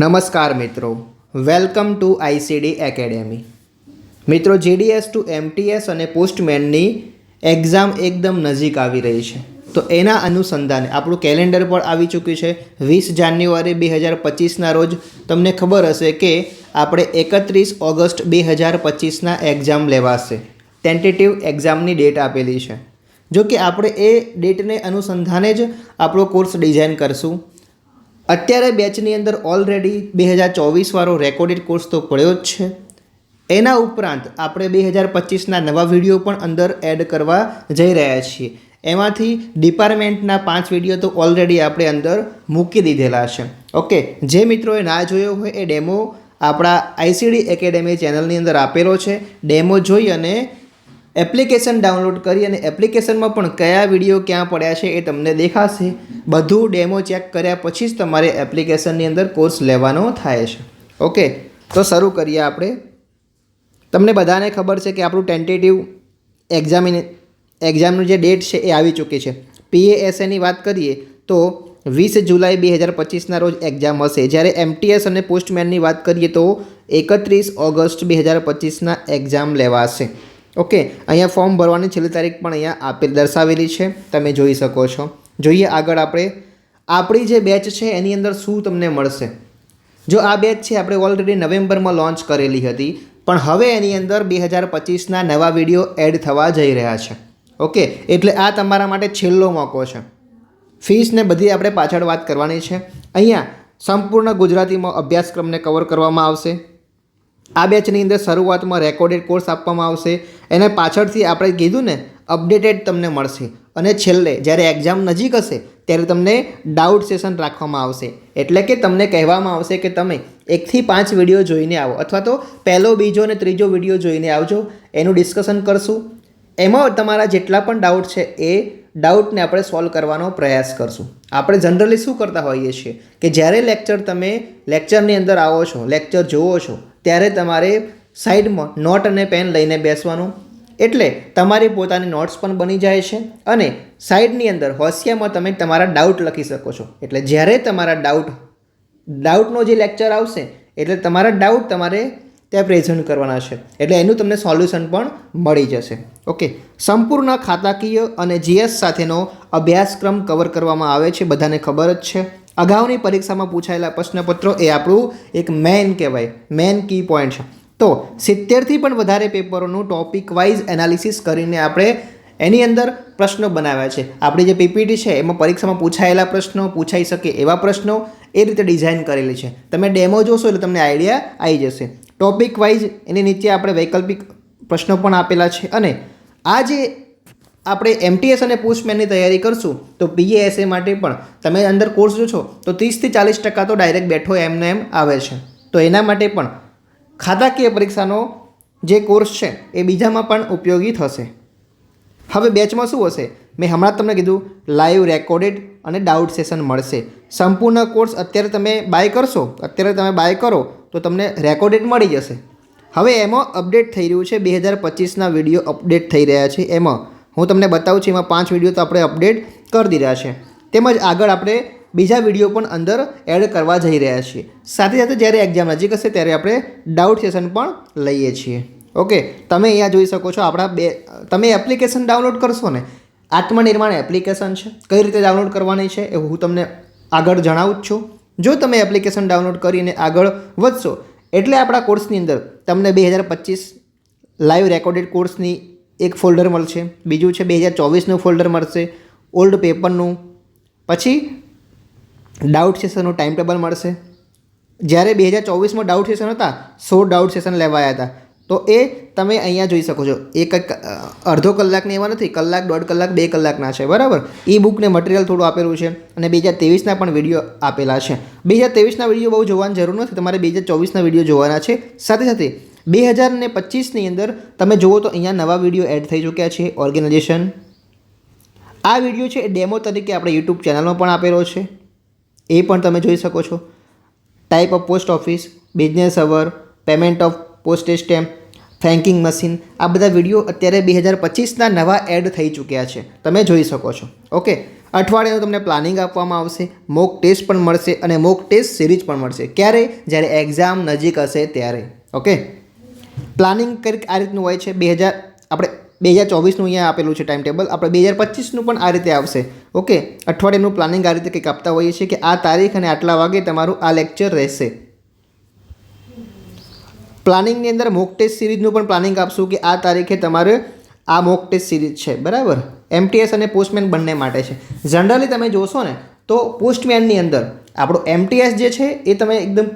નમસ્કાર મિત્રો. Welcome to ICD academy. મિત્રો જીડીએસ ટુ એમટીએસ અને પોસ્ટમેનની એક્ઝામ એકદમ નજીક આવી રહી છે. તો એના અનુસંધાને આપણું કેલેન્ડર પણ આવી ચૂક્યું છે. વીસ જાન્યુઆરી બે હજાર પચીસના રોજ તમને ખબર હશે કે આપણે એકત્રીસ ઓગસ્ટ બે હજાર પચીસના એક્ઝામ લેવાશે. ટેન્ટેટિવ એક્ઝામની ડેટ આપેલી છે. જો કે આપણે એ ડેટને અનુસંધાને જ આપણો કોર્સ ડિઝાઇન કરશું. અત્યારે બેચની અંદર ઓલરેડી બે હજાર ચોવીસવાળો રેકોર્ડેડ કોર્સ તો પડ્યો જ છે. એના ઉપરાંત આપણે બે હજાર પચીસના નવા વીડિયો પણ અંદર એડ કરવા જઈ રહ્યા છીએ. એમાંથી ડિપાર્ટમેન્ટના પાંચ વીડિયો તો ઓલરેડી આપણે અંદર મૂકી દીધેલા છે. ઓકે જે મિત્રોએ ના જોયો હોય એ ડેમો આપણા આઈસીડી એકેડેમી ચેનલની અંદર આપેલો છે. ડેમો જોઈ અને એપ્લિકેશન ડાઉનલોડ કરી અને એપ્લિકેશનમાં પણ કયા વીડિયો ક્યાં પડ્યા છે એ તમને દેખાશે. બધું ડેમો ચેક કર્યા પછી જ તમારે એપ્લિકેશનની અંદર કોર્સ લેવાનો થાય છે. ઓકે, તો શરૂ કરીએ આપણે. તમને બધાને ખબર છે કે આપણું ટેન્ટેટિવ એક્ઝામિન એક્ઝામનું જે ડેટ છે એ આવી ચૂકી છે. પીએએસએની વાત કરીએ તો વીસ જુલાઈ બે હજાર પચીસના રોજ એક્ઝામ હશે. જ્યારે એમટીએસ અને પોસ્ટમેનની વાત કરીએ તો એકત્રીસ ઓગસ્ટ બે હજાર પચીસના એક્ઝામ લેવાશે. ઓકે, અહીંયા ફોર્મ ભરવાની છેલ્લી તારીખ પણ અહીંયા આપેલ દર્શાવેલી છે. તમે જોઈ શકો છો. જોઈએ આગળ આપણે. આપણી જે બેચ છે એની અંદર શું તમને મળશે? જો આ બેચ છે, આપણે ઓલરેડી નવેમ્બરમાં લોન્ચ કરેલી હતી, પણ હવે એની અંદર બે હજાર પચીસના નવા વીડિયો એડ થવા જઈ રહ્યા છે. ઓકે, એટલે આ તમારા માટે છેલ્લો મોકો છે. ફીસને બધી આપણે પાછળ વાત કરવાની છે. અહીંયા સંપૂર્ણ ગુજરાતીમાં અભ્યાસક્રમને કવર કરવામાં આવશે. આ બેચની અંદર શરૂઆતમાં રેકોર્ડેડ કોર્સ આપવામાં આવશે. એને પાછળથી આપણે કીધું ને અપડેટેડ તમને મળશે. અને છેલ્લે જ્યારે એક્ઝામ નજીક હશે, ત્યારે તમને ડાઉટ સેશન રાખવામાં આવશે. એટલે કે તમને કહેવામાં આવશે કે તમે એકથી પાંચ વીડિયો જોઈને આવો. અથવા તો પહેલો, બીજો અને ત્રીજો વીડિયો જોઈને આવજો. એનું ડિસ્કશન કરશું. એમાં તમારા જેટલા પણ ડાઉટ છે, એ ડાઉટને આપણે સોલ્વ કરવાનો પ્રયાસ કરશું. આપણે જનરલી શું કરતા હોઈએ છીએ? કે જ્યારે લેક્ચર તમે લેક્ચરની અંદર આવો છો લેક્ચર જુઓ છો ત્યારે તમારે સાઈડમાં નોટ અને પેન લઈને બેસવાનું. એટલે તમારી પોતાની નોટ્સ પણ બની જાય છે અને સાઈડની અંદર હોશિયામાં તમે તમારા ડાઉટ લખી શકો છો. એટલે જ્યારે તમારા ડાઉટ ડાઉટનો જે લેક્ચર આવશે, એટલે તમારા ડાઉટ તમારે ત્યાં પ્રેઝન્ટ કરવાના છે. એટલે એનું તમને સોલ્યુશન પણ મળી જશે. ઓકે સંપૂર્ણ ખાતાકીય અને જીએસ સાથેનો અભ્યાસક્રમ કવર કરવામાં આવે છે. બધાને ખબર જ છે. અગાઉની પરીક્ષામાં પૂછાયેલા પ્રશ્નપત્રો એ આપણું એક મેન કહેવાય મેન કી પોઈન્ટ છે. તો સિત્તેરથી પણ વધારે પેપરોનું ટોપિક વાઇઝ એનાલિસિસ કરીને આપણે એની અંદર પ્રશ્નો બનાવ્યા છે. આપણી જે પીપીટી છે, એમાં પરીક્ષામાં પૂછાયેલા પ્રશ્નો, પૂછાઈ શકે એવા પ્રશ્નો એ રીતે ડિઝાઇન કરેલી છે. તમે ડેમો જોશો એટલે તમને આઈડિયા આવી જશે. ટોપિક વાઇઝ એની નીચે આપણે વૈકલ્પિક પ્રશ્નો પણ આપેલા છે અને આ જે આપણે એમટીએસ અને પોસ્ટમેનની તૈયારી કરશું, તો પીએએસએ માટે પણ તમે અંદર કોર્સ જો છો તો ત્રીસથી ચાલીસ ટકા તો ડાયરેક્ટ બેઠો એમને એમ આવે છે. તો એના માટે પણ ખાતાકીય પરીક્ષાનો જે કોર્સ છે, એ બીજામાં પણ ઉપયોગી થશે. હવે બેચમાં શું હશે? મેં હમણાં તમને કીધું લાઈવ રેકોર્ડેડ અને ડાઉટ સેશન મળશે. સંપૂર્ણ કોર્સ અત્યારે તમે બાય કરશો, અત્યારે તમે બાય કરો, તો તમને રેકોર્ડેડ મળી જશે. હવે એમાં અપડેટ થઈ રહ્યું છે, બે હજાર પચીસના વીડિયો અપડેટ થઈ રહ્યા છે એમાં. હું તમને બતાવું છું, એમાં પાંચ વીડિયો તો આપણે અપડેટ કરી દીધા છે. તેમજ આગળ આપણે બીજા વીડિયો પણ અંદર એડ કરવા જઈ રહ્યા છીએ. સાથે સાથે જ્યારે એક્ઝામ નજીક હશે, ત્યારે આપણે ડાઉટ સેશન પણ લઈએ છીએ. ઓકે તમે અહીંયા જોઈ શકો છો, આપણા બે, તમે એપ્લિકેશન ડાઉનલોડ કરશો ને, આત્મનિર્માણ એપ્લિકેશન છે. કઈ રીતે ડાઉનલોડ કરવાની છે, એ હું તમને આગળ જણાવું જ છું. જો તમે એપ્લિકેશન ડાઉનલોડ કરીને આગળ વધશો, એટલે આપણા કોર્સની અંદર તમને બે હજાર પચીસ લાઈવ રેકોર્ડેડ કોર્સની એક ફોલ્ડર મળશે, બીજું છે બે હજાર ચોવીસનું ફોલ્ડર મળશે ઓલ્ડ પેપરનું પછી ડાઉટ સેશનનું ટાઈમ ટેબલ મળશે. જ્યારે બે હજાર ચોવીસમાં ડાઉટ સેશન હતા, સો ડાઉટ સેશન લેવાયા હતા. તો એ તમે અહીંયા જોઈ શકો છો. એક અડધો કલાકની એવા નથી, કલાક, દોઢ કલાક, બે કલાકના છે, બરાબર? ઈ બુકને મટીરિયલ થોડું આપેલું છે અને બે હજાર ત્રેવીસના પણ વીડિયો આપેલા છે. બે હજાર ત્રેવીસના વીડિયો બહુ જોવાની જરૂર નથી. તમારે બે હજાર ચોવીસના વીડિયો જોવાના છે. સાથે સાથે બે હજાર ને પચીસની અંદર તમે જુઓ તો અહીંયા નવા વીડિયો એડ થઈ ચૂક્યા છે, ઓર્ગેનાઇઝેશન. આ વીડિયો છે એ ડેમો તરીકે આપણે યુટ્યુબ ચેનલમાં પણ આપેલો છે. એ પણ તમે જોઈ શકો છો. Type of post office business hour payment of postage stamp franking machine આ બધા વીડિયો અત્યારે બે હજાર પચીસના નવા એડ થઈ ચૂક્યા છે. તમે જોઈ શકો છો. ઓકે અઠવાડિયાનું તમને પ્લાનિંગ આપવામાં આવશે. મોક ટેસ્ટ પણ મળશે અને મોક ટેસ્ટ સિરીઝ પણ મળશે. ક્યારે? જ્યારે એક્ઝામ નજીક હશે ત્યારે. ઓકે પ્લાનિંગ કંઈક આ રીતનું હોય છે. બે હજાર, આપણે બે હજાર ચોવીસનું અહીંયા આપેલું છે ટાઈમ ટેબલ આપણે બે હજાર પચીસનું પણ આ રીતે આવશે. ઓકે? અઠવાડિયાનું પ્લાનિંગ આ રીતે કંઈક આપતા હોઈએ છીએ કે આ તારીખ અને આટલા વાગે તમારું આ લેક્ચર રહેશે. પ્લાનિંગની અંદર મોક ટેસ્ટ સિરીઝનું પણ પ્લાનિંગ આપશું કે આ તારીખે તમારે આ મોક ટેસ્ટ સિરીઝ છે. બરાબર? એમટીએસ અને પોસ્ટમેન બંને માટે છે. જનરલી તમે જોશો ને, તો પોસ્ટમેનની અંદર આપણો એમટીએસ જે છે એ તમે એકદમ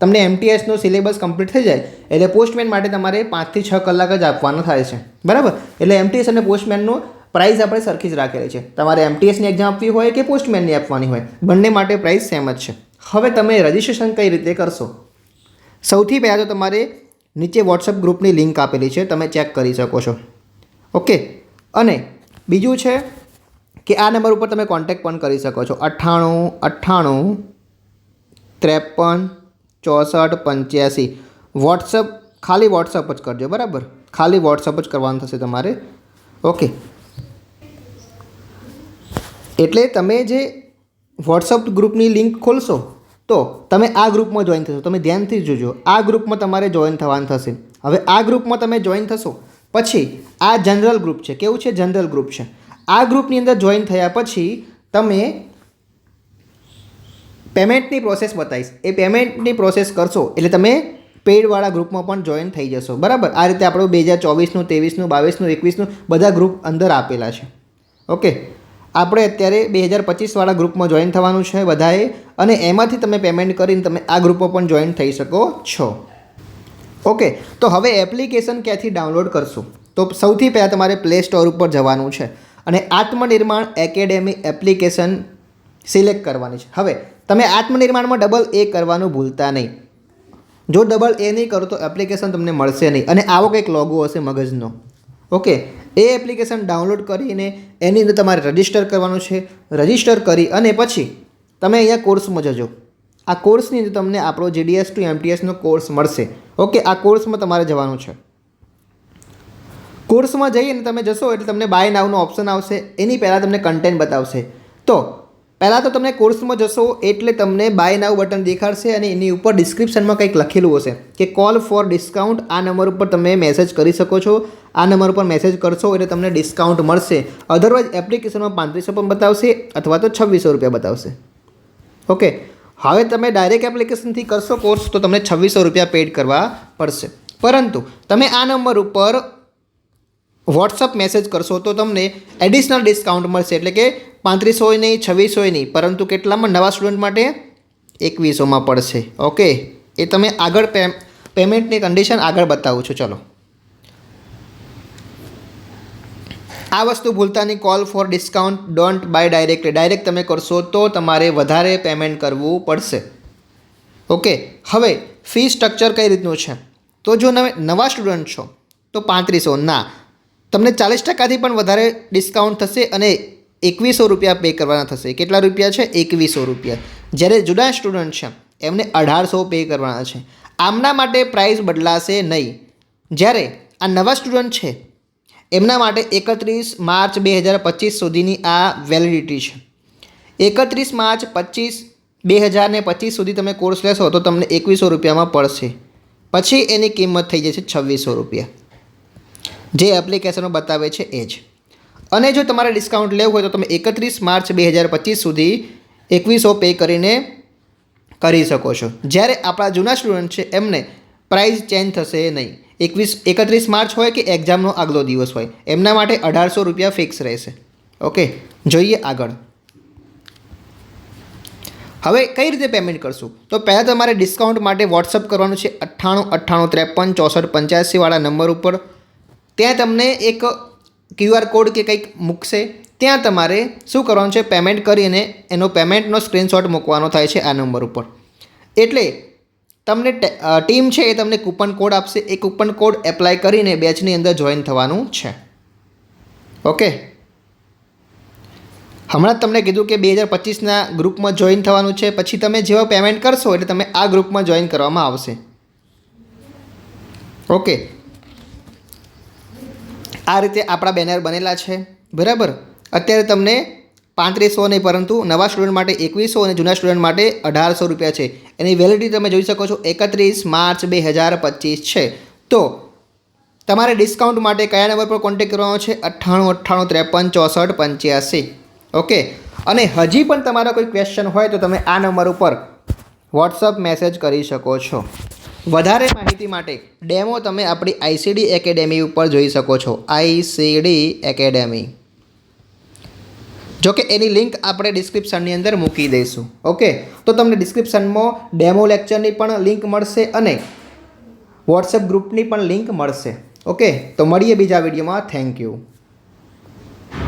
તમને એમટીએસનો સિલેબસ કમ્પ્લીટ થઈ જાય, એટલે પોસ્ટમેન માટે તમારે પાંચથી છ કલાક જ આપવાનો થાય છે. બરાબર? એટલે એમટીએસ અને પોસ્ટમેનનું પ્રાઇસ આપણે સરખી જ રાખેલી છે. તમારે એમટીએસની એક્ઝામ આપવી હોય કે પોસ્ટમેનની આપવાની હોય, બંને માટે પ્રાઇસ સેમ જ છે. હવે તમે રજિસ્ટ્રેશન કઈ રીતે કરશો? સૌથી પહેલાં તો તમારે નીચે વોટ્સઅપ ગ્રુપની લિંક આપેલી છે, તમે ચેક કરી શકો છો. ઓકે અને બીજું છે કે આ નંબર ઉપર તમે કોન્ટેક્ટ પણ કરી શકો છો. અઠ્ઠાણું અઠ્ઠાણું, ત્રેપન ચોસઠ પંચ્યાસી. વોટ્સઅપ ખાલી વોટ્સઅપ જ કરજો, બરાબર? ખાલી વોટ્સઅપ જ કરવાનું થશે તમારે. ઓકે. એટલે તમે જે વોટ્સઅપ ગ્રુપની લિંક ખોલશો, તો તમે આ ગ્રુપમાં જોઈન થશો. તમે ધ્યાનથી જોજો, આ ગ્રુપમાં તમારે જોઈન થવાનું થશે. હવે આ ગ્રુપમાં તમે જોઈન થશો, પછી આ જનરલ ગ્રુપ છે. કેવું છે? જનરલ ગ્રુપ છે. આ ગ્રુપની અંદર જોઈન થયા પછી તમે પેમેન્ટની પ્રોસેસ બતાવીશ. એ પેમેન્ટની પ્રોસેસ કરશો એટલે તમે પેડવાળા ગ્રુપમાં પણ જોઈન થઈ જશો. બરાબર? આ રીતે આપણું બે હજાર ચોવીસનું, ત્રેવીસનું, બાવીસનું, એકવીસનું બધા ગ્રુપ અંદર આપેલા છે. ઓકે? આપણે અત્યારે બે હજાર પચીસવાળા ગ્રુપમાં જોઈન થવાનું છે બધાએ અને એમાંથી તમે પેમેન્ટ કરીને તમે આ ગ્રુપમાં પણ જોઈન થઈ શકો છો. ઓકે? તો હવે એપ્લિકેશન ક્યાંથી ડાઉનલોડ કરશું? તો સૌથી પહેલાં તમારે પ્લે સ્ટોર ઉપર જવાનું છે અને આત્મનિર્માણ એકેડેમી એપ્લિકેશન સિલેક્ટ કરવાની છે. હવે તમે આત્મનિર્માણમાં ડબલ એ કરવાનું ભૂલતા નહીં. જો ડબલ એ નહીં કરો તો એપ્લિકેશન તમને મળશે નહીં. અને આવો કંઈક લોગો હશે મગજનો. ઓકે એ એપ્લિકેશન ડાઉનલોડ કરીને એની અંદર તમારે રજિસ્ટર કરવાનું છે. રજિસ્ટર કરી અને પછી તમે અહીંયા કોર્સમાં જજો. આ કોર્સની અંદર તમને આપણો જીડીએસ ટુ એમટીએસનો કોર્સ મળશે. ઓકે આ કોર્સમાં તમારે જવાનું છે. કોર્સમાં જઈને તમે જશો એટલે તમને બાય નાવનો ઓપ્શન આવશે. એની પહેલાં તમને કન્ટેન્ટ બતાવશે. તો પહેલાં તો તમને કોર્સમાં જશો એટલે તમને બાય નાવ બટન દેખાડશે અને એની ઉપર ડિસ્ક્રિપ્શનમાં કંઈક લખેલું હશે કે કોલ ફોર ડિસ્કાઉન્ટ આ નંબર ઉપર તમે મેસેજ કરી શકો છો. આ નંબર ઉપર મેસેજ કરશો એટલે તમને ડિસ્કાઉન્ટ મળશે. અધરવાઇઝ એપ્લિકેશનમાં પાંત્રીસો પણ બતાવશે અથવા તો છવ્વીસો રૂપિયા બતાવશે. ઓકે હવે તમે ડાયરેક્ટ એપ્લિકેશનથી કરશો કોર્સ તો તમને છવ્વીસો રૂપિયા પેડ કરવા પડશે. પરંતુ તમે આ નંબર ઉપર વોટ્સઅપ મેસેજ કરશો તો તમને એડિશનલ ડિસ્કાઉન્ટ મળશે. એટલે કે પાંત્રીસોય નહીં, છવ્વીસ હોય નહીં, પરંતુ કેટલામાં નવા સ્ટુડન્ટ માટે? એકવીસોમાં પડશે. ઓકે એ તમે આગળ પે પેમેન્ટની કન્ડિશન આગળ બતાવું છું. ચલો. આ વસ્તુ ભૂલતા નહીં call for discount don't buy directly direct તમે કરશો તો તમારે વધારે પેમેન્ટ કરવું પડશે. ઓકે હવે ફી સ્ટ્રક્ચર કઈ રીતનું છે? તો જો નવા સ્ટુડન્ટ છો, તો પાંત્રીસો. ના. તમને ચાલીસ ટકાથી પણ વધારે ડિસ્કાઉન્ટ થશે અને એકવીસો રૂપિયા પે કરવાના થશે. કેટલા રૂપિયા છે? એકવીસો રૂપિયા. જ્યારે જુદા સ્ટુડન્ટ છે, એમને અઢારસો પે કરવાના છે. આમના માટે પ્રાઇસ બદલાશે નહીં. જ્યારે આ નવા સ્ટુડન્ટ છે, એમના માટે એકત્રીસ માર્ચ બે હજાર પચીસ સુધીની આ વેલિડિટી છે. એકત્રીસ માર્ચ પચીસ બે હજાર ને પચીસ સુધી તમે કોર્સ લેશો તો તમને એકવીસો રૂપિયામાં પડશે. પછી એની કિંમત થઈ જશે છવ્વીસો રૂપિયા. જે એપ્લિકેશનો બતાવે છે એ જ. અને જો તમારે ડિસ્કાઉન્ટ લેવું હોય તો તમે એકત્રીસ માર્ચ બે હજાર પચીસ સુધી એકવીસો પે કરીને કરી શકો છો. જ્યારે આપણા જૂના સ્ટુડન્ટ છે, એમને પ્રાઇસ ચેન્જ થશે નહીં. એકવીસ, એકત્રીસ માર્ચ હોય કે એક્ઝામનો આગલો દિવસ હોય, એમના માટે અઢારસો રૂપિયા ફિક્સ રહેશે. ઓકે જોઈએ આગળ. હવે કઈ રીતે પેમેન્ટ કરશું? તો પહેલાં તમારે ડિસ્કાઉન્ટ માટે વોટ્સઅપ કરવાનું છે, અઠ્ઠાણું અઠ્ઠાણું, ત્રેપન, ચોસઠ, પંચ્યાસીવાળા નંબર ઉપર ત્યાં તમને એક ક્યુઆર કોડ કે કંઈક મૂકશે. ત્યાં તમારે શું કરવાનું છે પેમેન્ટ કરીને એનો પેમેન્ટનો સ્ક્રીનશોટ મૂકવાનો થાય છે આ નંબર ઉપર. એટલે તમને ટીમ છે એ તમને કૂપન કોડ આપશે. એ કૂપન કોડ એપ્લાય કરીને બેચની અંદર જોઈન થવાનું છે. ઓકે હમણાં તમને કીધું કે બે હજાર પચીસના ગ્રુપમાં જોઈન થવાનું છે. પછી તમે જેવા પેમેન્ટ કરશો એટલે તમે આ ગ્રુપમાં જોઈન કરવામાં આવશે. ઓકે આ રીતે આપણા બેનર બનેલા છે. બરાબર? અત્યારે તમને પાંત્રીસો નહીં, પરંતુ નવા સ્ટુડન્ટ માટે એકવીસો અને જૂના સ્ટુડન્ટ માટે અઢારસો રૂપિયા છે. એની વેલિડિટી તમે જોઈ શકો છો, એકત્રીસ માર્ચ બે હજાર પચીસ છે. તો તમારે ડિસ્કાઉન્ટ માટે કયા નંબર પર કોન્ટેક્ટ કરવાનો છે? અઠ્ઠાણું અઠ્ઠાણું, ત્રેપન, ચોસઠ, પંચ્યાસી. ઓકે? અને હજી પણ તમારા કોઈ ક્વેશ્ચન હોય તો તમે આ નંબર ઉપર વોટ્સઅપ મેસેજ કરી શકો છો. વધારે માહિતી માટે ડેમો તમે આપણી આઈસીડી એકેડેમી ઉપર જોઈ શકો છો. ICD academy. જોકે એની લિંક આપણે ડિસ્ક્રિપ્શનની અંદર મૂકી દઈશું. ઓકે? તો તમને ડિસ્ક્રિપ્શનમાં ડેમો લેક્ચરની પણ લિંક મળશે અને વોટ્સએપ ગ્રુપની પણ લિંક મળશે. ઓકે? તો મળીએ બીજા વિડીયોમાં. Thank you.